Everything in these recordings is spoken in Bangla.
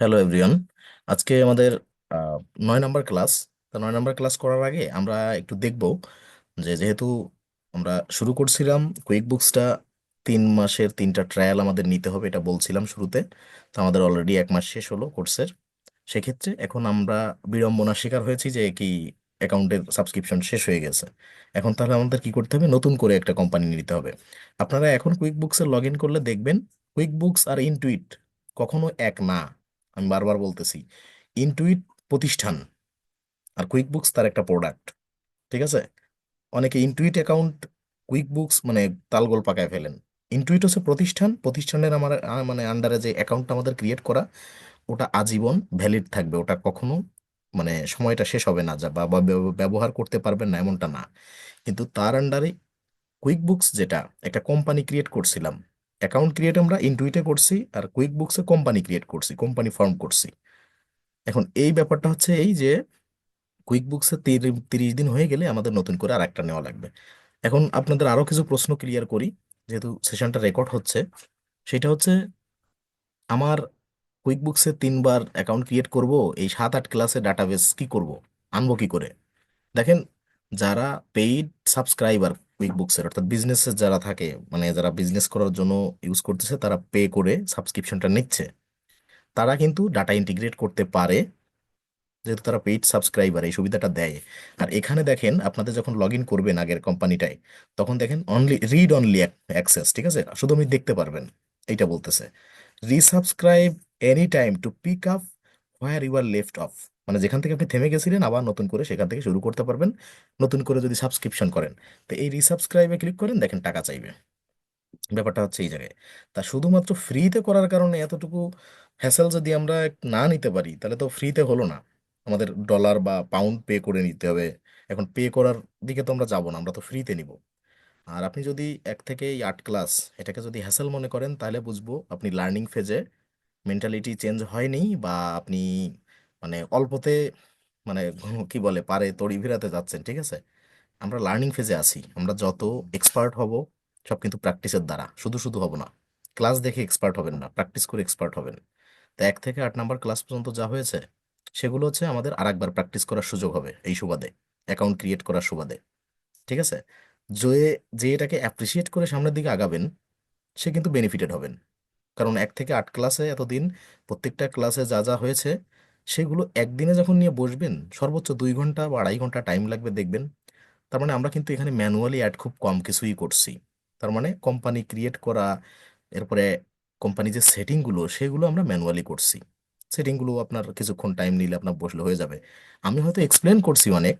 হ্যালো এভরিওয়ান আজকে আমাদের নয় নম্বর ক্লাস। তো নয় নম্বর ক্লাস করার আগে আমরা একটু দেখব যে যেহেতু আমরা শুরু করছিলাম কুইক বুকসটা তিন মাসের তিনটা ট্রায়াল আমাদের নিতে হবে, এটা বলছিলাম শুরুতে। তো আমাদের অলরেডি এক মাস শেষ হলো কোর্সের। সেক্ষেত্রে এখন আমরা বিড়ম্বনার শিকার হয়েছি যে কি অ্যাকাউন্টের সাবস্ক্রিপশন শেষ হয়ে গেছে। এখন তাহলে আমাদের কি করতে হবে? নতুন করে একটা কোম্পানি নিতে হবে। আপনারা এখন কুইক বুকসে লগ ইন করলে দেখবেন কুইক বুকস আর ইনটুইট কখনো এক না। আমি বারবার বলতেছি ইনটুইট প্রতিষ্ঠান আর কুইক বুকস তার একটা প্রোডাক্ট ঠিক আছে? অনেকে ইনটুইট অ্যাকাউন্ট কুইক বুকস মানে তালগোল পাকায় ফেলেন। ইনটুইট হচ্ছে প্রতিষ্ঠান, প্রতিষ্ঠানের আমার মানে আন্ডারে যে অ্যাকাউন্টটা আমাদের ক্রিয়েট করা, ওটা আজীবন ভ্যালিড থাকবে, ওটা কখনো মানে সময়টা শেষ হবে না, যা বা ব্যবহার করতে পারবেন না, এমনটা না। কিন্তু তার আন্ডারে কুইক বুকস যেটা, একটা কোম্পানি ক্রিয়েট করছিলাম অ্যাকাউন্ট ক্রিয়েট আমরা ইনটুইটে করছি আর কুইক বুকসে কোম্পানি ক্রিয়েট করছি, কোম্পানি ফর্ম করছি। এখন এই ব্যাপারটা হচ্ছে এই যে কুইক বুকসে তিরিশ দিন হয়ে গেলে আমাদের নতুন করে আর একটা নেওয়া লাগবে। এখন আপনাদের আরও কিছু প্রশ্ন ক্লিয়ার করি, যেহেতু সেশনটা রেকর্ড হচ্ছে, সেটা হচ্ছে আমার কুইক বুকসে তিনবার অ্যাকাউন্ট ক্রিয়েট করব, এই সাত, আট ক্লাসে ডাটাবেস কি করব, আনব কি করে? দেখেন, যারা পেইড সাবস্ক্রাইবার কুইক বুকসের অর্থাৎ বিজনেসের যারা থাকে মানে যারা বিজনেস করার জন্য ইউজ করতেছে, তারা পে করে সাবস্ক্রিপশনটা নিচ্ছে। তারা কিন্তু ডাটা ইন্টিগ্রেট করতে পারে, যেহেতু তারা পেইড সাবস্ক্রাইবার এই সুবিধাটা দেয়। আর এখানে দেখেন, আপনাদের যখন লগ ইন করবেন আগের কোম্পানিটায় তখন দেখেন অনলি রিড অনলি অ্যাক্সেস ঠিক আছে? শুধু আপনি দেখতে পারবেন, এইটা বলতেছে। Resubscribe any time to pick up where you are left off মানে যেখান থেকে আপনি থেমে গেছিলেন, আবার নতুন করে সেখান থেকে শুরু করতে পারবেন। নতুন করে যদি সাবস্ক্রিপশন করেন, তো এই রিসাবস্ক্রাইবে ক্লিক করেন, দেখেন টাকা চাইবে। ব্যাপারটা হচ্ছে এই জায়গায়। তা শুধুমাত্র ফ্রিতে করার কারণে এতটুকু হ্যাসেল যদি আমরা না নিতে পারি, তাহলে তো ফ্রিতে হলো না। আমাদের ডলার বা পাউন্ড পে করে নিতে হবে। এখন পে করার দিকে তো আমরা যাব না, আমরা তো ফ্রিতে নিব। আর আপনি যদি এক থেকে এই আট ক্লাস এটাকে যদি হ্যাসেল মনে করেন, তাহলে বুঝব আপনি লার্নিং ফেজে মেন্টালিটি চেঞ্জ হয়নি বা আপনি মানে অল্পতে মানে কি বলে, পারে তড়ি ভিড়াতে যাচ্ছেন, ঠিক আছে? আমরা লার্নিং ফেজে আছি। আমরা যত এক্সপার্ট হব, সব কিন্তু প্র্যাকটিসের দ্বারা। শুধু শুধু হব না। ক্লাস দেখে এক্সপার্ট হবেন না। প্র্যাকটিস করে এক্সপার্ট হবেন। তো এক থেকে আট নাম্বার ক্লাস পর্যন্ত যা হয়েছে, সেগুলো হচ্ছে আমাদের আর একবার প্র্যাকটিস করার সুযোগ হবে এই সুবাদে। অ্যাকাউন্ট ক্রিয়েট করার সুবাদে। ঠিক আছে? যে যে এটাকে অ্যাপ্রিসিয়েট করে সামনের দিকে আগাবেন, সে কিন্তু বেনিফিটেড হবেন। কারণ এক থেকে আট ক্লাসে এতদিন প্রত্যেকটা ক্লাসে যা যা হয়েছে সেগুলো একদিনে যখন নিয়ে বসবেন, সর্বোচ্চ দুই ঘণ্টা বা আড়াই ঘণ্টা টাইম লাগবে দেখবেন। তার মানে আমরা কিন্তু এখানে ম্যানুয়ালি অ্যাড খুব কম কিছুই করছি। তার মানে কোম্পানি ক্রিয়েট করা, এরপরে কোম্পানি যে সেটিংগুলো সেগুলো আমরা ম্যানুয়ালি করছি। সেটিংগুলো আপনার কিছুক্ষণ টাইম নিলে আপনার বসলে হয়ে যাবে। আমি হয়তো এক্সপ্লেন করছি অনেক,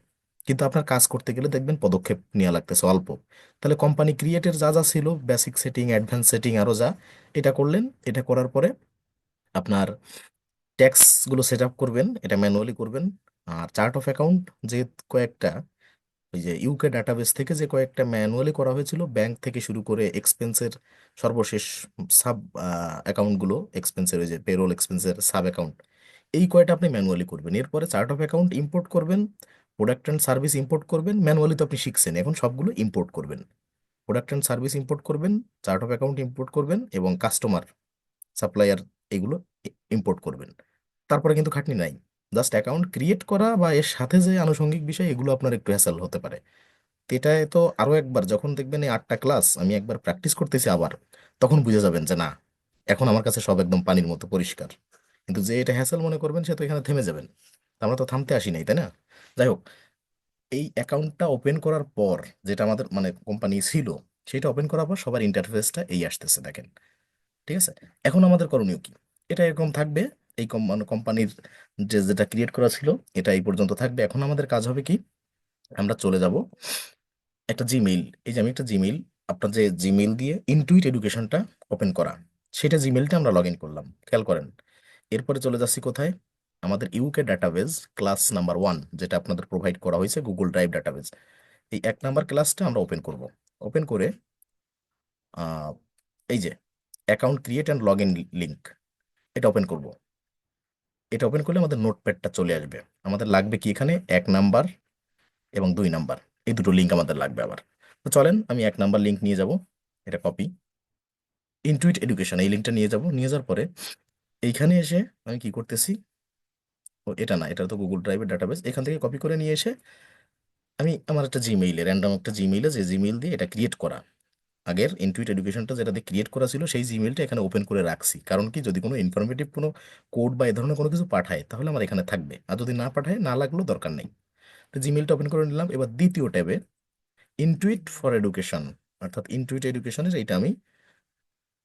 কিন্তু আপনার কাজ করতে গেলে দেখবেন পদক্ষেপ নেওয়া লাগতেছে অল্প। তাহলে কোম্পানি ক্রিয়েটের যা যা ছিল বেসিক সেটিং অ্যাডভান্স সেটিং আরও যা, এটা করলেন, এটা করার পরে আপনার ট্যাক্সগুলো সেট আপ করবেন, এটা ম্যানুয়ালি করবেন। আর চার্ট অফ অ্যাকাউন্ট যে কয়েকটা, ওই যে ইউকে ডাটাবেস থেকে যে কয়েকটা ম্যানুয়ালি করা হয়েছিল, ব্যাংক থেকে শুরু করে এক্সপেন্সের সর্বশেষ সাব অ্যাকাউন্টগুলো এক্সপেন্সের ওই যে পেরোল এক্সপেন্সের সাব অ্যাকাউন্ট এই কয়টা আপনি ম্যানুয়ালি করবেন। এরপরে চার্ট অফ অ্যাকাউন্ট ইম্পোর্ট করবেন প্রোডাক্ট অ্যান্ড সার্ভিস ইম্পোর্ট করবেন, ম্যানুয়ালি তো আপনি শিখছেন, এখন সবগুলো ইম্পোর্ট করবেন। প্রোডাক্ট অ্যান্ড সার্ভিস ইম্পোর্ট করবেন, চার্ট অফ অ্যাকাউন্ট ইম্পোর্ট করবেন এবং কাস্টমার সাপ্লায়ার এগুলো ইম্পোর্ট করবেন। তারপরে কিন্তু খাটনি নাই। জাস্ট অ্যাকাউন্ট ক্রিয়েট করা বা এর সাথে যে আনুষঙ্গিক বিষয়, এগুলো আপনার একটু হ্যাসেল হতে পারে। এটায় তো আরও একবার যখন দেখবেন এই আটটা ক্লাস আমি একবার প্র্যাকটিস করতেছি আবার, তখন বুঝে যাবেন যে না, এখন আমার কাছে সব একদম পানির মতো পরিষ্কার। কিন্তু যে এটা হ্যাসেল মনে করবেন, সে তো এখানে থেমে যাবেন। আমরা তো থামতে আসি নাই, তাই না? যাই হোক, এই অ্যাকাউন্টটা ওপেন করার পর যেটা আমাদের মানে কোম্পানি ছিল, সেটা ওপেন করার পর সবার ইন্টারফেসটা এই আসতেছে, দেখেন। ঠিক আছে? এখন আমাদের করণীয় কি? এটা এরকম থাকবে। এই কম- কোম্পানির যে, যেটা ক্রিয়েট করা ছিল, এটা এই পর্যন্ত থাকবে। এখন আমাদের কাজ হবে কি? আমরা চলে যাব একটা জিমেইল এই যে আমি একটা জিমেইল আপনার যে জিমেইল দিয়ে ইনটুইট এডুকেশনটা ওপেন করা, সেটা জিমেইলটা আমরা লগ ইন করলাম। খেয়াল করেন। এরপরে চলে যাচ্ছি কোথায়? আমাদের UK database class number one যেটা আপনাদের প্রোভাইড করা হয়েছে গুগল ড্রাইভ ডাটাবেজ এই এক নাম্বার ক্লাসটা আমরা ওপেন করব। ওপেন করে এই যে account create and log in link এটা ওপেন করব। এটা ওপেন করলে আমাদের নোটপ্যাডটা চলে আসবে। আমাদের লাগবে কি এখানে? এক নাম্বার এবং দুই নাম্বার। এই দুটো লিঙ্ক আমাদের লাগবে আবার। তো চলেন, আমি এক নাম্বার লিঙ্ক নিয়ে যাব। এটা কপি ইনটুইট এডুকেশন এই লিঙ্কটা নিয়ে যাব। নিয়ে যাওয়ার পরে এইখানে এসে আমি কি করতেছি? ও, এটা না, এটা তো গুগল ড্রাইভের ডাটাবেস এখান থেকে কপি করে নিয়ে এসে আমি, আমার একটা জিমেইলে র্যান্ডম একটা জিমেইলে যে জিমেইল দিয়ে এটা ক্রিয়েট করা। আগের ইনটুইট এডুকেশনটা যেটা দিয়ে ক্রিয়েট করা ছিল, সেই জিমেলটা এখানে ওপেন করে রাখছি। কারণ কি, যদি কোনো ইনফরমেটিভ কোনো কোড বা এ ধরনের কোনো কিছু পাঠায়, তাহলে আমার এখানে থাকবে। আর যদি না পাঠায়, না লাগলেও দরকার নেই। তো জিমেলটা ওপেন করে নিলাম। এবার দ্বিতীয় ট্যাবে ইনটুইট ফর এডুকেশন অর্থাৎ ইনটুইট এডুকেশনের এইটা আমি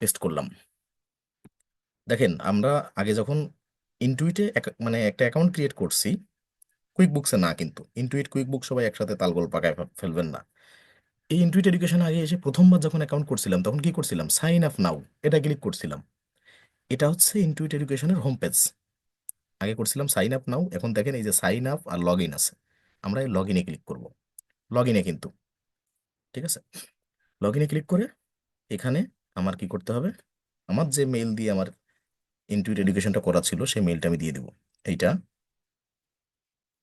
পেস্ট করলাম। দেখেন, আমরা আগে যখন ইনটুইটে মানে একটা অ্যাকাউন্ট ক্রিয়েট করছি কুইক বুকসে না কিন্তু। ইনটুইট কুইক বুক সবাই একসাথে তালগোল পাকায় ফেলবেন না। এই ইনটুইট এডুকেশন আগে এসে প্রথমবার যখন অ্যাকাউন্ট করছিলাম, তখন কি করছিলাম? সাইন আপ নাও এটা ক্লিক করছিলাম। এটা হচ্ছে ইন্টুইট এডুকেশনের হোম পেজ আগে করছিলাম সাইন আপ নাও এখন দেখেন এই যে সাইন আপ আর লগ ইন আছে। আমরা এই লগ ইনে ক্লিক করব। লগ ইনে কিন্তু। ঠিক আছে? লগ ইনে ক্লিক করে এখানে আমার কি করতে হবে? আমার যে মেইল দিয়ে আমার ইনটুইট এডুকেশনটা করা ছিল, সেই মেইলটা আমি দিয়ে দিব। এইটা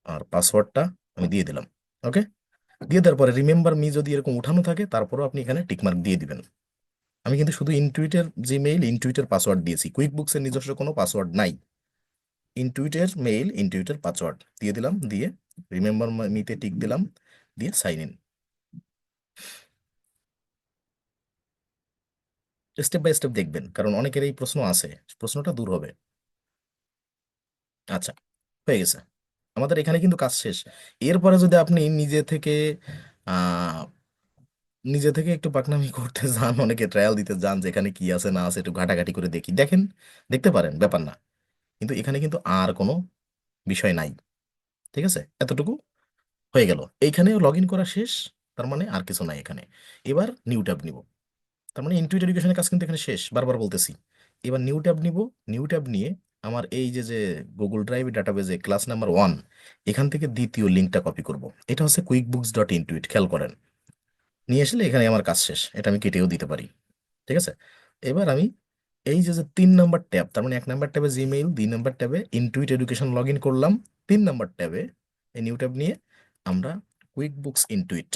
আর পাসওয়ার্ডটা আমি দিয়ে দিলাম। ওকে দিয়ে দেওয়ার পরে রিমেম্বার মি যদি এরকম উঠানো থাকে, তারপরেও আপনি এখানে টিকমার্ক দিয়ে দিবেন। আমি কিন্তু শুধু ইনটুইটের যে মেইল ইনটুইটের পাসওয়ার্ড দিয়েছি। কুইক বুকসের নিজস্ব কোনো পাসওয়ার্ড নাই। ইনটুইটের মেইল ইনটুইটের পাসওয়ার্ড দিয়ে দিলাম, দিয়ে রিমেম্বার মিতে টিক দিলাম, দিয়ে sign in step by step দেখবেন, কারণ অনেকের এই প্রশ্ন আছে, প্রশ্নটা দূর হবে। আচ্ছা হয়ে গেছে। আমাদের এখানে কিন্তু কাজ শেষ। এরপরে যদি আপনি নিজে থেকে নিজে থেকে একটু পাকনামি করতে যান, অনেকে ট্রায়াল দিতে যান, যেখানে কি আছে, না আছে, একটু ঘাটাঘাটি করে দেখি। দেখেন, দেখতে পারেন, ব্যাপার না। কিন্তু এখানে কিন্তু আর কোনো বিষয় নাই। ঠিক আছে? এতটুকু হয়ে গেল। এইখানে লগ ইন করা শেষ, তার মানে আর কিছু নাই এখানে। এবার নিউ ট্যাব নিব। তার মানে ইনটুইট এডুকেশনের কাজ কিন্তু এখানে শেষ, বারবার বলতেছি। এবার নিউ ট্যাব নিব। নিউ ট্যাব নিয়ে আমার এই যে যে গুগল ড্রাইভ ডাটাবেজে ক্লাস নাম্বার ওয়ান এখান থেকে দ্বিতীয় লিঙ্কটা কপি করব। এটা হচ্ছে কুইক বুকস ডট ইনটুইট খেয়াল করেন। নিয়ে আসলে এখানে আমার কাজ শেষ, এটা আমি কেটেও দিতে পারি। ঠিক আছে? এবার আমি এই যে যে তিন নাম্বার ট্যাব, তার মানে এক নাম্বার ট্যাবে জিমেইল দুই নাম্বার ট্যাবে ইনটুইট এডুকেশন লগ ইন করলাম, তিন নাম্বার ট্যাবে এই নিউ ট্যাব নিয়ে আমরা কুইক বুকস ইনটুইট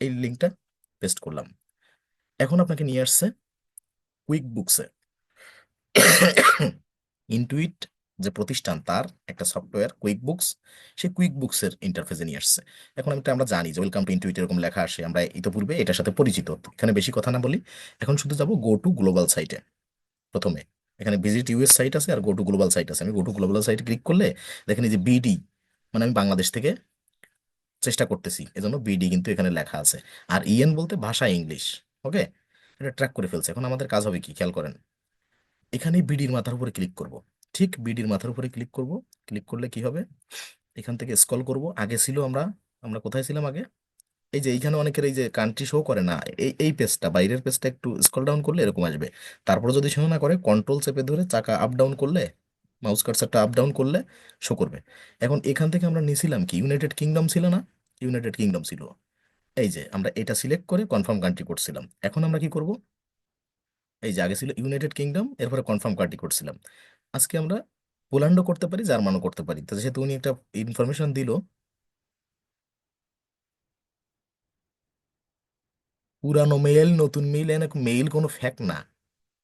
এই লিঙ্কটা পেস্ট করলাম। এখন আপনাকে নিয়ে আসছে কুইক বুকসে ইনটুইট যে প্রতিষ্ঠান তার একটা সফটওয়্যার কুইক বুকস সেই কুইক বুকসের ইন্টারফেসে নিয়ে আসছে। এখন একটা আমরা জানি যে ওয়েলকাম টু ইনটুইট এরকম লেখা আসে, আমরা ইতোপূর্বে এটার সাথে পরিচিত। এখানে বেশি কথা না বলি। এখন শুধু যাব গো টু গ্লোবাল সাইটে প্রথমে। এখানে ভিজিট ইউএস সাইট আছে আর গো টু গ্লোবাল সাইট আছে। আমি গো টু গ্লোবাল সাইটে ক্লিক করলে দেখেন এই যে বিডি মানে আমি বাংলাদেশ থেকে চেষ্টা করতেছি। এজন্য বিডি কিন্তু এখানে লেখা আছে। আর ইএন বলতে ভাষা ইংলিশ ওকে এটা ট্র্যাক করে ফেলছে। এখন আমাদের কাজ হবে কি? খেয়াল করেন। এখানে বিডির মাথার উপরে ক্লিক করব। ঠিক বিডির মাথার উপরে ক্লিক করব। ক্লিক করলে কি হবে? এখান থেকে স্কল করব। আগে ছিল আমরা আমরা কোথায় ছিলাম আগে? এই যে এইখানে অনেকের এই যে কান্ট্রি শো করে না এই এই পেজটা বাইরের পেজটা একটু স্কল ডাউন করলে এরকম আসবে। তারপরে যদি শো না করে কন্ট্রোল চেপে ধরে চাকা আপ ডাউন করলে মাউস কার্সারটা আপ ডাউন করলে শো করবে। এখন এখান থেকে আমরা নিয়েছিলাম কি? ইউনাইটেড কিংডম ছিল না? ইউনাইটেড কিংডম ছিল। এই যে আমরা এটা সিলেক্ট করে কনফার্ম কান্ট্রি করছিলাম এখন আমরা কি করব? এই যে আগে ছিল ইউনাইটেড কিংডম এরপরে কনফার্ম কান্ট্রি করছিলাম। আজকে আমরা পোল্যান্ডও করতে পারি জার্মানও করতে পারি। তো যেহেতু উনি একটা ইনফরমেশন দিল, পুরানো মেইল নতুন মেইল এনে মেইল কোনো ফ্যাক্ট না।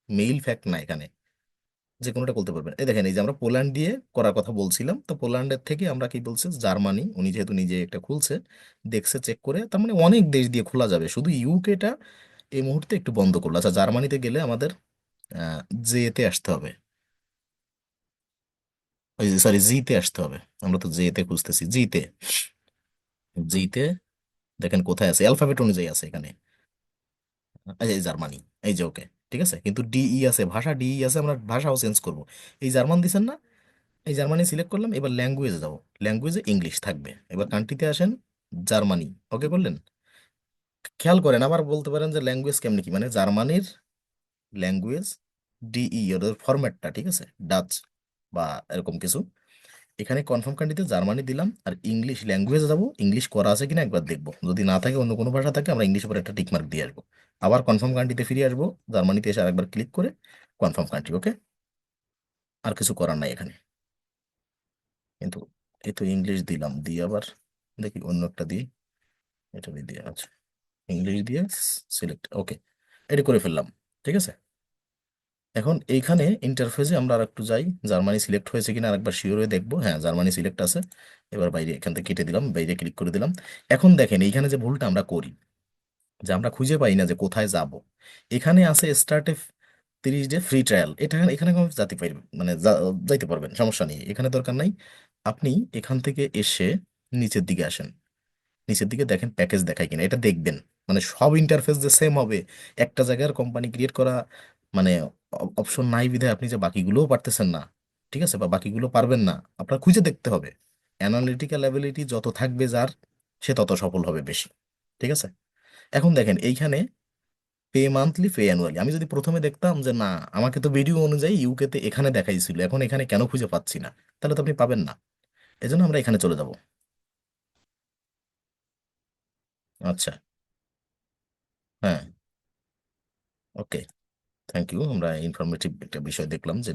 মেইল ফ্যাক্ট না এখানে। যে কোনোটা বলতে পারবেন। এই দেখেন, এই যে আমরা পোল্যান্ড দিয়ে করার কথা বলছিলাম, তো পোল্যান্ডের থেকে আমরা কি বলছে? জার্মানি উনি যেহেতু নিজে একটা খুলছে, দেখছে চেক করে, তার মানে অনেক দেশ দিয়ে খোলা যাবে। শুধু ইউকেটা এই মুহূর্তে একটু বন্ধ করল। আচ্ছা জার্মানিতে গেলে আমাদের জেতে আসতে হবে। ওই সরি জিতে আসতে হবে। আমরা তো জেতে খুঁজতেছি। জিতে জিতে, দেখেন কোথায় আছে। অ্যালফাবেট অনুযায়ী আছে এখানে। এই জার্মানি, এই যে ওকে ঠিক আছে? কিন্তু ডিই আছে, ভাষা ডিই আছে, আমরা ভাষাও চেঞ্জ করব। এই জার্মান দিছেন না? এই জার্মানি সিলেক্ট করলাম, এবার ল্যাঙ্গুয়েজে যাব। ল্যাঙ্গুয়েজে ইংলিশ থাকবে। এবার কান্ট্রিতে আসেন জার্মানি। ওকে করলেন? খেয়াল করেন, আবার বলতে পারেন যে ল্যাঙ্গুয়েজ কেমনি কি? মানে জার্মানির ল্যাঙ্গুয়েজ ডিই ওদের ফরম্যাটটা ঠিক আছে? ডাচ বা এরকম কিছু। এখানে কনফার্ম কান্ট্রিতে জার্মানি দিলাম, আর ইংলিশ ল্যাঙ্গুয়েজে যাব। ইংলিশ করা আছে কিনা একবার দেখব। যদি না থাকে, অন্য কোনো ভাষা থাকে, আমরা ইংলিশ উপর একটা টিক মার্ক দিয়ে আসব। আবার কনফার্ম কান্ট্রিতে ফিরে আসব, জার্মানিতে এসে আরেকবার ক্লিক করে কনফার্ম কান্ট্রি ওকে আর কিছু করার নাই এখানে। কিন্তু এই তো ইংলিশ দিলাম, দিয়ে আবার দেখি অন্য একটা দিই। এটা দিয়ে আচ্ছা। ইংলিশ দিয়ে সিলেক্ট ওকে এটা করে ফেললাম, ঠিক আছে? এখন এইখানে ইন্টারফেসে আমরা আর একটু যাই জার্মানি সিলেক্ট হয়েছে কিনা আরেকবার শিওর হয়ে দেখব হ্যাঁ জার্মানি সিলেক্ট আছে, এবার বাইরে এখান থেকে কেটে দিলাম, বাইরে ক্লিক করে দিলাম। এখন দেখেন এইখানে যে ভুলটা আমরা করি, যে আমরা খুঁজে পাই না যে কোথায় যাব, এখানে আছে স্টার্টে তিরিশ ডে ফ্রি ট্রায়াল এটা এখানে যেতে পারবেন মানে যাইতে পারবেন, সমস্যা নেই, এখানে দরকার নাই। আপনি এখান থেকে এসে নিচের দিকে আসেন, নিচের দিকে দেখেন প্যাকেজ দেখায় কিনা, এটা দেখবেন। মানে সব ইন্টারফেস যে সেম হবে। একটা জায়গার কোম্পানি ক্রিয়েট করা মানে অপশন নাই বিধায় আপনি যে বাকিগুলোও পারতেছেন না, ঠিক আছে? বা বাকিগুলো পারবেন না, আপনার খুঁজে দেখতে হবে। অ্যানালিটিক্যাল অ্যাবিলিটি যত থাকবে যার, সে তত সফল হবে বেশি, ঠিক আছে? এখন দেখেন, এইখানে পে মান্থলি পে অ্যানুয়ালি আমি যদি প্রথমে দেখতাম যে না, আমাকে তো ভিডিও অনুযায়ী ইউকেতে এখানে দেখাইছিল, এখন এখানে কেন খুঁজে পাচ্ছি না? তাহলে তো আপনি পাবেন না। এজন্য আমরা এখানে চলে যাব। আচ্ছা। হ্যাঁ। ওকে থ্যাংক ইউ আমরা ইনফরমেটিভ একটা বিষয় দেখলাম যে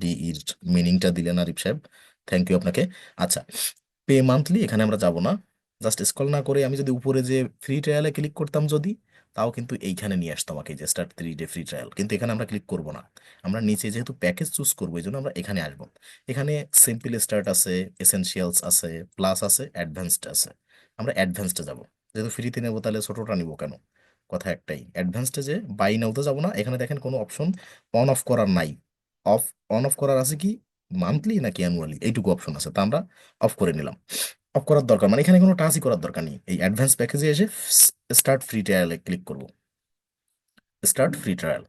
ডি এর মিনিংটা দিলেন আরিফ সাহেব। থ্যাংক ইউ আপনাকে। আচ্ছা পে মান্থলি এখানে আমরা যাব না। জাস্ট স্ক্রল না করে আমি যদি উপরে যে ফ্রি ট্রায়ালে ক্লিক করতাম যদি, তাও কিন্তু এইখানে নিয়ে আসতো আমাকে যে start three day free trial কিন্তু এখানে আমরা ক্লিক করব না। আমরা নিচে যেহেতু প্যাকেজ চুজ করব, এই জন্য আমরা এখানে আসব। এখানে সিম্পল স্টার্ট আছে এসেনশিয়ালস আছে প্লাস আছে অ্যাডভান্সড আছে। আমরা অ্যাডভান্সডে যাব। যেহেতু ফ্রিতে নেব, তাহলে ছোটোটা নিবো কেন? কথা একটাই। অ্যাডভান্সডে যে বাই নাওতে যাব না, এখানে দেখেন কোনো অপশন অন অফ করার নাই। অফ অন অফ করার আছে কি? মান্থলি নাকি অ্যানুয়ালি এইটুকু অপশন আছে। তা আমরা অফ করে নিলাম। অফ করার দরকার মানে এখানে কোনো টাচই করার দরকার নেই। এই অ্যাডভান্স প্যাকেজে এসে স্টার্ট ফ্রি ট্রায়ালে ক্লিক করব। স্টার্ট ফ্রি ট্রায়াল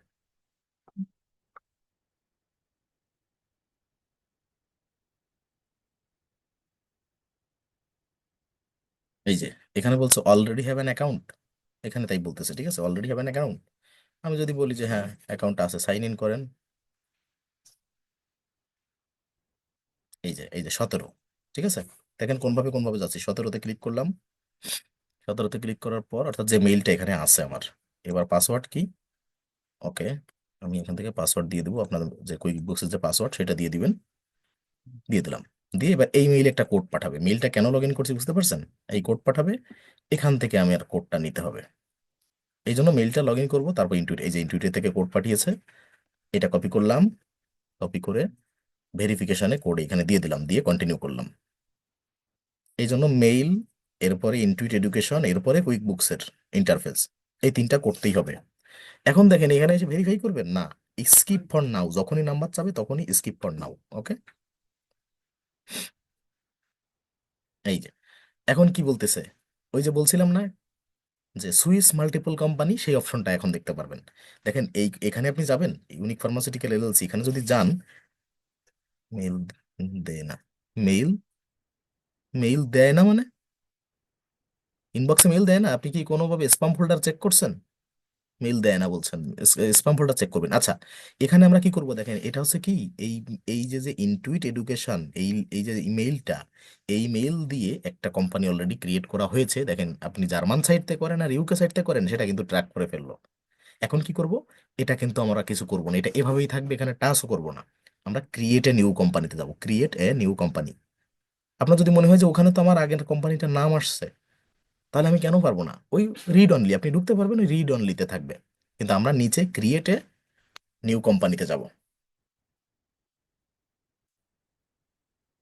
এই যে, এখানে বলছে অলরেডি হ্যাভ অ্যান অ্যাকাউন্ট এখানে তাই বলতেছে, ঠিক আছে? অলরেডি হ্যাভ অ্যান অ্যাকাউন্ট আমি যদি বলি যে হ্যাঁ অ্যাকাউন্ট আছে সাইন ইন করেন। এই যে এই যে, সতেরো, ঠিক আছে? দেখেন কোনভাবে কোনভাবে যাচ্ছি। সতেরোতে ক্লিক করলাম। সতেরোতে ক্লিক করার পর, অর্থাৎ যে মেইলটা এখানে আছে আমার। এবার পাসওয়ার্ড কি? ওকে আমি এখান থেকে পাসওয়ার্ড দিয়ে দেবো। আপনাদের যে কুইক বুকসের যে পাসওয়ার্ড সেটা দিয়ে দিবেন। দিয়ে দিলাম। দিয়ে এবার এই মেইলে একটা কোড পাঠাবে। মেইলটা কেন লগ ইন করছি বুঝতে পারছেন? এই কোড পাঠাবে, এখান থেকে আমি আর কোডটা নিতে হবে। এই জন্য মেইলটা লগ ইন করব, তারপর ইন্টুইট এই যে ইন্টুইট থেকে কোড পাঠিয়েছে, এটা কপি করলাম কপি করে ভেরিফিকেশানে কোড এখানে দিয়ে দিলাম, দিয়ে কন্টিনিউ করলাম। এই জন্য মেইল এরপরে ইন্টুইট এডুকেশন এরপরে কুইক বুকসের ইন্টারফেস এই তিনটা করতেই হবে। এখন দেখেন, এখানে এসে ভেরিফাই করবেন? না স্কিপ ফর নাও যখনই নাম্বার চাবে তখনই স্কিপ ফর নাও ওকে এই যে, এখন কি বলতেছে? ওই যে বলছিলাম না যে সুইস মাল্টিপল কোম্পানি সেই অপশনটা এখন দেখতে পারবেন। দেখেন এই, এখানে আপনি যাবেন, ইউনিক ফার্মাসিউটিক্যাল এলএলসি, এখানে যদি যান, মেইল দেয় না। মেইল? মেইল দেয় না মানে? ইনবক্সে মেইল দেয় না? আপনি কি কোনোভাবে স্পাম ফোল্ডার চেক করছেন? মেইল দেয় না বলছেন স্পাম ফোল্ডার চেক করবেন। আচ্ছা এখানে আমরা কি করব দেখেন, এটা হচ্ছে কি, এই এই যে যে ইনটুইট এডুকেশন এই এই যে ইমেইলটা, এই মেইল দিয়ে একটা কোম্পানি অলরেডি ক্রিয়েট করা হয়েছে। দেখেন, আপনি জার্মান থেকে করেন আর ইউকে থেকে করেন, সেটা কিন্তু ট্র্যাক করে ফেলল। এখন কি করব, এটা কিন্তু আমরা কিছু করব না, এটা এভাবেই থাকবে, এখানে টাচও করব না। আমরা ক্রিয়েট এ নিউ কোম্পানিতে যাব ক্রিয়েট এ নিউ কোম্পানি আপনার যদি মনে হয় যে ওখানে তো আমার আগের কোম্পানিটার নাম আসছে তাহলে আমি কেন পারব না? ওই রিড অনলি আপনি ঢুকতে পারবেন, ওই রিড অনলিতে থাকবে। কিন্তু আমরা নিচে ক্রিয়েটে নিউ কোম্পানিতে যাব।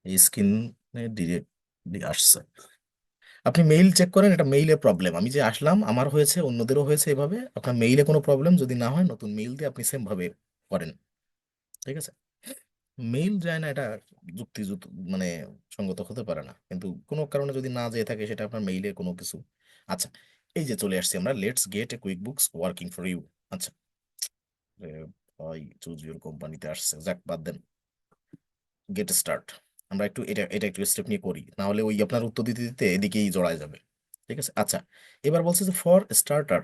স্ক্রিনে ডিরেক্টলি আসছে। আপনি মেইল চেক করেন, এটা মেইলের প্রবলেম আমি যে আসলাম, আমার হয়েছে, অন্যদেরও হয়েছে এভাবে। আপনার মেইলে কোনো প্রবলেম যদি না হয়, নতুন মেইল দিয়ে আপনি সেমভাবে করেন। ঠিক আছে? মেইল যায় না এটা যুক্তি যুত- মানে সঙ্গত হতে পারে না। কিন্তু কোনো কারণে যদি না যেয়ে থাকে সেটা আপনার মেইলে কোনো কিছু। আচ্ছা এই যে চলে আসছি আমরা let's get a quick books working for you আচ্ছা ভাই, চুজ ইউর কোম্পানিতে আসছে, যাক, বাদ দেন। গেট স্টার্ট আমরা একটু এটা এটা একটু স্টেপ নিয়ে করি। না হলে ওই আপনার উত্তর দিতে দিতে এদিকেই জড়ায় যাবে। ঠিক আছে? আচ্ছা এবার বলছে যে for starter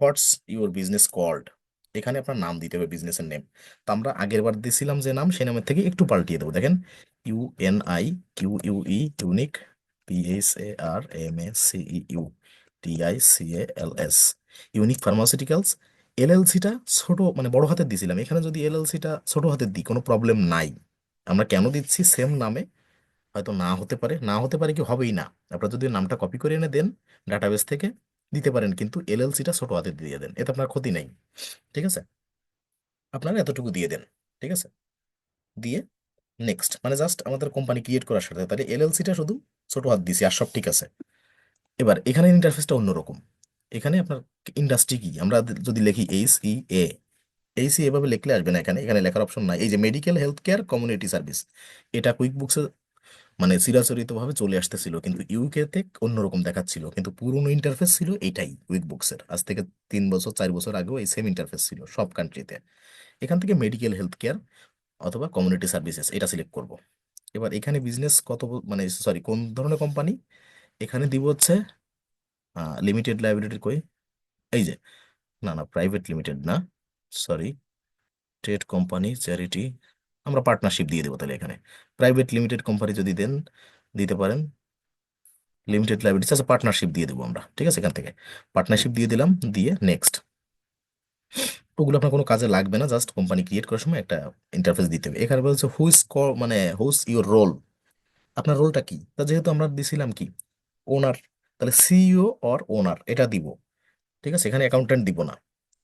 what's your business called এখানে আপনার নাম দিতে হবে বিজনেসের নেম তো আমরা আগের বার দিয়েছিলাম যে নাম, সেই নামের থেকে একটু পাল্টিয়ে দেবো। দেখেন U N I Q U E unique P S A R M A C E U T I C A L S unique pharmaceuticals এলএলসিটা ছোট মানে বড় হাতের দিছিলাম। এখানে যদি এল এলএলসিটা ছোট হাতের দিই, কোনো প্রবলেম নাই। আমরা কেন দিচ্ছি? সেম নামে। হয়তো না হতে পারে। না হতে পারে কি হবেই না। আপনারা যদি নামটা কপি করে এনে দেন ডাটাবেস থেকে দিতে পারেন, কিন্তু এলএলসিটা ছোট হাতে দিয়ে দেন, এতে আপনার ক্ষতি নেই, ঠিক আছে? আপনারা এতটুকু দিয়ে দেন, ঠিক আছে? দিয়ে নেক্সট মানে জাস্ট আমাদের কোম্পানি ক্রিয়েট করার সাথে, তাহলে এলএলসিটা শুধু ছোট হাত দিছি, আর সব ঠিক আছে। এবার, এখানে ইন্টারফেসটা অন্যরকম। এখানে আপনার ইন্ডাস্ট্রি কি? আমরা যদি লিখি H E A H E এভাবে লিখলে আসবে না এখানে এখানে লেখার অপশন নাই। এই যে medical health care community service এটা কুইক বুকসে মানে চিরাচরিতভাবে চলে আসতেছিল, কিন্তু ইউকে তে অন্যরকম দেখাচ্ছিল, কিন্তু পুরনো ইন্টারফেস ছিল এটাই কুইক বুকসের আজ থেকে তিন বছর, চার বছর আগেও এই সেম ইন্টারফেস ছিল সব কান্ট্রিতে এখান থেকে মেডিকেল হেলথ কেয়ার অথবা কমিউনিটি সার্ভিসেস এটা সিলেক্ট করব। এবার এখানে বিজনেস কত মানে সরি কোন ধরনের কোম্পানি এখানে দিব হচ্ছে লিমিটেড লাইবিলিটির কই? এই যে, না না প্রাইভেট লিমিটেড না সরি ট্রেড কোম্পানি চ্যারিটি আমরা পার্টনারশিপ দিয়ে দেবো তাহলে এখানে। প্রাইভেট লিমিটেড কোম্পানি যদি দেন, দিতে পারেন। লিমিটেড লাইবিলিটি আচ্ছা পার্টনারশিপ দিয়ে দেবো আমরা, ঠিক আছে, এখান থেকে। পার্টনারশিপ দিয়ে দিলাম, দিয়ে নেক্সট ওগুলো আপনার কোনো কাজে লাগবে না জাস্ট কোম্পানি ক্রিয়েট করার সময় একটা ইন্টারফেস দিতে হবে। এখানে বলছে হুইস ক মানে হুইস ইউর রোল আপনার রোলটা কি? তা যেহেতু আমরা দিছিলাম কি? ওনার তাহলে সিইও অর ওনার এটা দিব। ঠিক আছে, এখানে অ্যাকাউন্টেন্ট দিব না।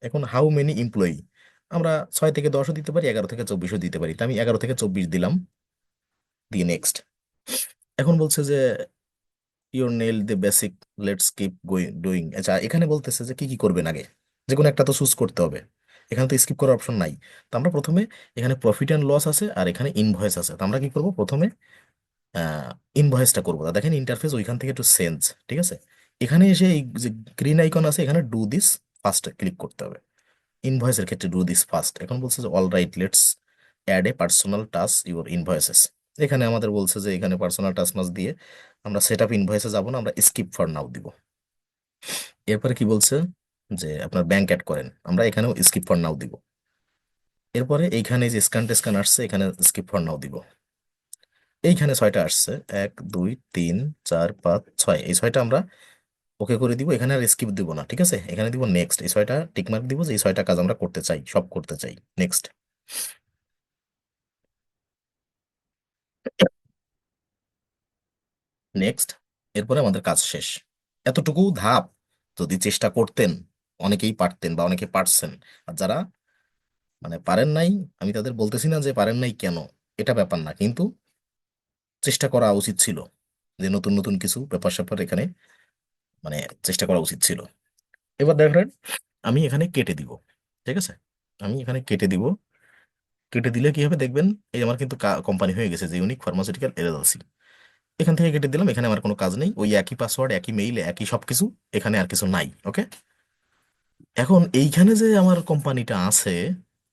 এখন হাউ মেনি এমপ্লয়ি আমরা ছয় থেকে দশও দিতে পারি, এগারো থেকে চব্বিশও দিতে পারি। তা আমি এগারো থেকে চব্বিশ দিলাম। দিয়ে নেক্সট এখন বলছে যে your nail the basic let's keep going doing আচ্ছা এখানে বলতেছে যে, কি কি করবেন আগে? যে, কোনো একটা তো চুজ করতে হবে। এখানে তো স্কিপ করার অপশন নাই। তো আমরা প্রথমে এখানে প্রফিট অ্যান্ড লস আছে আর এখানে ইনভয়েস আছে। তো আমরা কি করব? প্রথমে ইনভয়েসটা করব। তা দেখেন ইন্টারফেস ওইখান থেকে একটু চেঞ্জ ঠিক আছে? এখানে এসে এই যে গ্রিন আইকন আছে, এখানে ডু দিস ফার্স্ট ক্লিক করতে হবে। ইনভয়েসের ক্ষেত্রে ডু দিস ফার্স্ট এখন বলছে যে all right let's add a personal touch your invoices এখানে আমাদের বলছে যে, এখানে পার্সোনাল টাচ মাস দিয়ে আমরা সেট আপ ইনভয়েসে যাব না, আমরা স্কিপ ফর নাও দিব। এরপরে কি বলছে? যে, আপনার ব্যাংক অ্যাড করেন, আমরা এখানেও স্কিপ ফর নাও দিব। এরপরে এইখানে যে স্ক্যান টেস্কান আসছে, এখানে স্কিপ ফর নাও দিব। এইখানে ছয়টা আসছে, এক, দুই, তিন, চার, পাঁচ, ছয়। এই ছয়টা আমরা ওকে করে দিব, এখানে আর স্কিপ দিব না, ঠিক আছে? এখানে দিব নেক্সট এই ছয়টা টিকমার্ক দিব যে এই ছয়টা কাজ আমরা করতে চাই, সব করতে চাই নেক্সট নেক্সট এরপরে আমাদের কাজ শেষ। এতটুকু ধাপ যদি চেষ্টা করতেন, অনেকেই পারতেন বা অনেকে পারছেন, আর যারা মানে পারেন নাই, আমি তাদের বলতেছি না যে পারেন নাই কেন, এটা ব্যাপার না, কিন্তু চেষ্টা করা উচিত ছিল যে নতুন নতুন কিছু ব্যাপার স্যাপার এখানে মানে চেষ্টা করা উচিত ছিল। এবার দেখেন আমি এখানে কেটে দিব, ঠিক আছে? আমি এখানে কেটে দিব। কেটে দিলে কি হবে দেখবেন, এই আমার কিন্তু কোম্পানি হয়ে গেছে যে ইউনিক ফার্মাসিউটিক্যাল এলএলসি এখান থেকে কেটে দিলাম, এখানে আমার কোনো কাজ নেই, ওই একই পাসওয়ার্ড একই মেইল একই সব কিছু এখানে আর কিছু নাই ওকে এখন এইখানে যে আমার কোম্পানিটা আছে,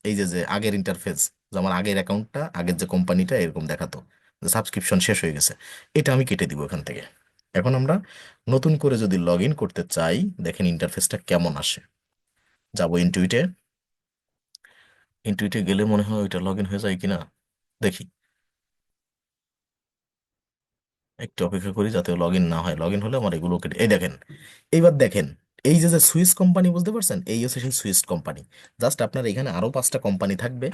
এই যে যে আগের ইন্টারফেস যে আমার আগের অ্যাকাউন্টটা আগের যে কোম্পানিটা এরকম দেখাতো, যে সাবস্ক্রিপশন শেষ হয়ে গেছে, এটা আমি কেটে দিব এখান থেকে। এখন আমরা নতুন করে যদি লগ ইন করতে চাই, দেখেন ইন্টারফেসটা কেমন আসে। যাব ইনটুইটে ইনটুইটে গেলে মনে হয় ওইটা লগ ইন হয়ে যায় কিনা? দেখি। একটু অপেক্ষা করি যাতে লগ ইন না হয়। লগ ইন হলে আমার এগুলোকে এই দেখেন। এইবার দেখেন। এই যে যে সুইস কোম্পানি, বুঝতে পারছেন? এই হচ্ছে সেই সুইস কোম্পানি। জাস্ট আপনার এখানে আরও পাঁচটা কোম্পানি থাকবে।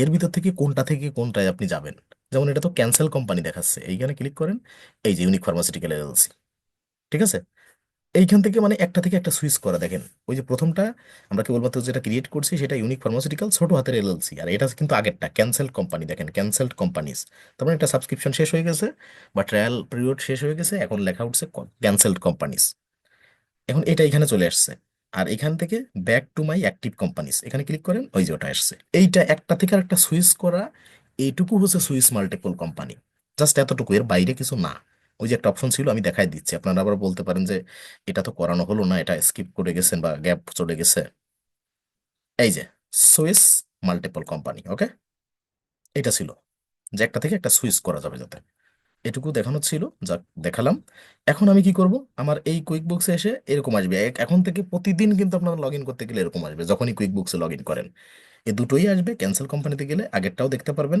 এর ভিতর থেকে কোনটা থেকে কোনটায় আপনি যাবেন? যেমন এটা তো ক্যান্সেল কোম্পানি দেখাচ্ছে। এইখানে ক্লিক করেন, এই যে ইউনিক ফার্মাসিউটিক্যাল এলএলসি ঠিক আছে? এইখান থেকে মানে একটা থেকে একটা সুইচ করা। দেখেন, ওই যে প্রথমটা আমরা কেবলমাত্র যেটা ক্রিয়েট করছি সেটা ইউনিক ফার্মাসিউটিক্যাল ছোট হাতের এলএলসি আর এটা কিন্তু আগেরটা ক্যান্সেল কোম্পানি। দেখেন ক্যান্সেলড কোম্পানিজ তার মানে একটা সাবস্ক্রিপশন শেষ হয়ে গেছে, বা ট্রায়াল পিরিয়ড শেষ হয়ে গেছে, এখন লেখা উঠছে ক্যান্সেলড কোম্পানিজ এখন এটা এখানে চলে আসছে। আর এখান থেকে back to my active companies এখানে ক্লিক করেন, ওই যে ওটা আসছে। এইটা একটা থেকে আরেকটা সুইচ করা, এইটুকু হচ্ছে সুইচ মাল্টিপল কোম্পানি জাস্ট এতটুকু, এর বাইরে কিছু না। ওই যে একটা অপশন ছিল, আমি দেখাই দিচ্ছি। আপনারা আবার বলতে পারেন যে, এটা তো করানো হলো না, এটা স্কিপ করে গেছেন বা গ্যাপ চলে গেছে। এই যে সুইস মাল্টিপল কোম্পানি ওকে এটা ছিল। যে একটা থেকে একটা সুইচ করা যাবে যাতে। এটুকু দেখানো ছিল যা দেখালাম। এখন আমি কি করব? আমার এই কুইক বুকসে এসে এরকম আসবে। এখন থেকে প্রতিদিন কিন্তু আপনারা লগ ইন করতে গেলে এরকম আসবে, যখনই কুইক বুকসে লগ ইন করেন। এই দুটোই আসবে ক্যান্সেল কোম্পানিতে গেলে আগেরটাও দেখতে পারবেন।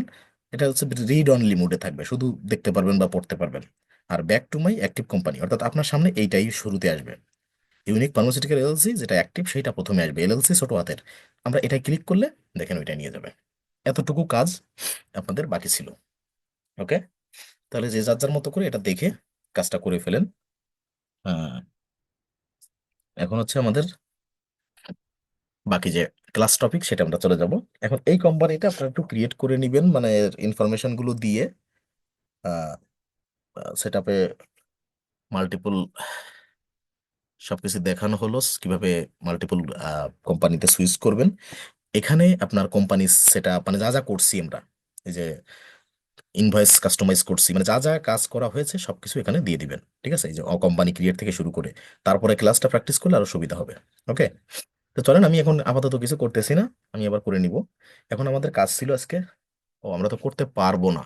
এটা হচ্ছে রিড অনলি মোডে থাকবে, শুধু দেখতে পারবেন বা পড়তে পারবেন। আর back to my active company অর্থাৎ আপনার সামনে এইটাই শুরুতে আসবে। ইউনিক ফার্মাসিউটিক্যাল এলএলসি যেটা অ্যাক্টিভ সেটা প্রথমে আসবে এলএলসি ছোট হাতের। আমরা এটা ক্লিক করলে দেখেন ওইটা নিয়ে যাবে। এতটুকু কাজ আপনাদের বাকি ছিল। ওকে তাহলে যে যার যার মতো করে এটা দেখে কাজটা করে ফেলেন। আহ, এখন হচ্ছে আমাদের বাকি যে ক্লাস টপিক সেটা আমরা চলে যাব। এখন এই কোম্পানিটা আপনারা একটু ক্রিয়েট করে নেবেন মানে ইনফরমেশনগুলো দিয়ে সেট আপে মাল্টিপল সবকিছু দেখানো হলো কীভাবে মাল্টিপল কোম্পানিতে সুইচ করবেন। এখানে আপনার কোম্পানি সেটা মানে যা যা করছি আমরা এই যে ইনভয়েস কাস্টমাইজ করছি। মানে যা যা কাজ করা হয়েছে সব কিছু এখানে দিয়ে দিবেন। ঠিক আছে? এই যে কোম্পানি ক্রিয়েট থেকে শুরু করে তারপরে ক্লাসটা প্র্যাকটিস করলে আরও সুবিধা হবে। ওকে তো চলেন আমি এখন আপাতত কিছু করতেছি না, আমি আবার করে নিব। এখন আমাদের কাজ ছিল আজকে, ও আমরা তো করতে পারব না।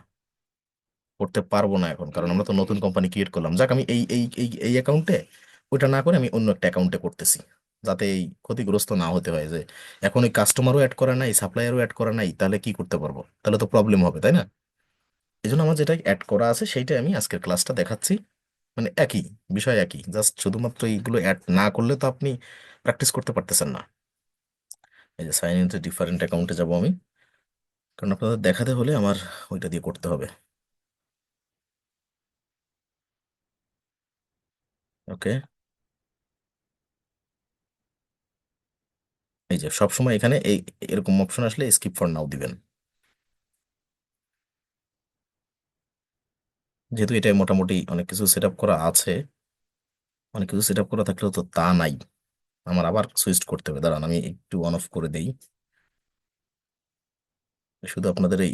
করতে পারব না এখন, কারণ আমরা তো নতুন কোম্পানি ক্রিয়েট করলাম। যাক, আমি এই এই এই এই অ্যাকাউন্টে ওইটা না করে আমি অন্য একটা অ্যাকাউন্টে করতেছি। যাতে এই ক্ষতিগ্রস্ত না হতে হয় যে, এখন ওই কাস্টমারও অ্যাড করা নাই সাপ্লায়ারও অ্যাড করা নাই, তাহলে কি করতে পারব? তাহলে তো প্রবলেম হবে, তাই না? এই জন্য আমার যেটা অ্যাড করা আছে, সেইটাই আমি আজকের ক্লাসটা দেখাচ্ছি। মানে একই, বিষয় একই জাস্ট শুধুমাত্র এইগুলো অ্যাড না করলে তো আপনি প্র্যাকটিস করতে পারতেছেন না। এই যে সাইন ইন ডিফারেন্ট অ্যাকাউন্টে যাব আমি। কারণ আপনাদের দেখাতে হলে আমার ওইটা দিয়ে করতে হবে। ওকে এই যে সবসময় এখানে এই এরকম অপশন আসলে স্কিপ ফর নাও দিবেন। যেহেতু এটাই মোটামুটি অনেক কিছু সেট করা আছে, অনেক কিছু সেট করা থাকলেও তো তা নাই। আমার আবার সুইচ করতে হবে। দাঁড়ান, আমি একটু অন অফ করে দেই। শুধু আপনাদের এই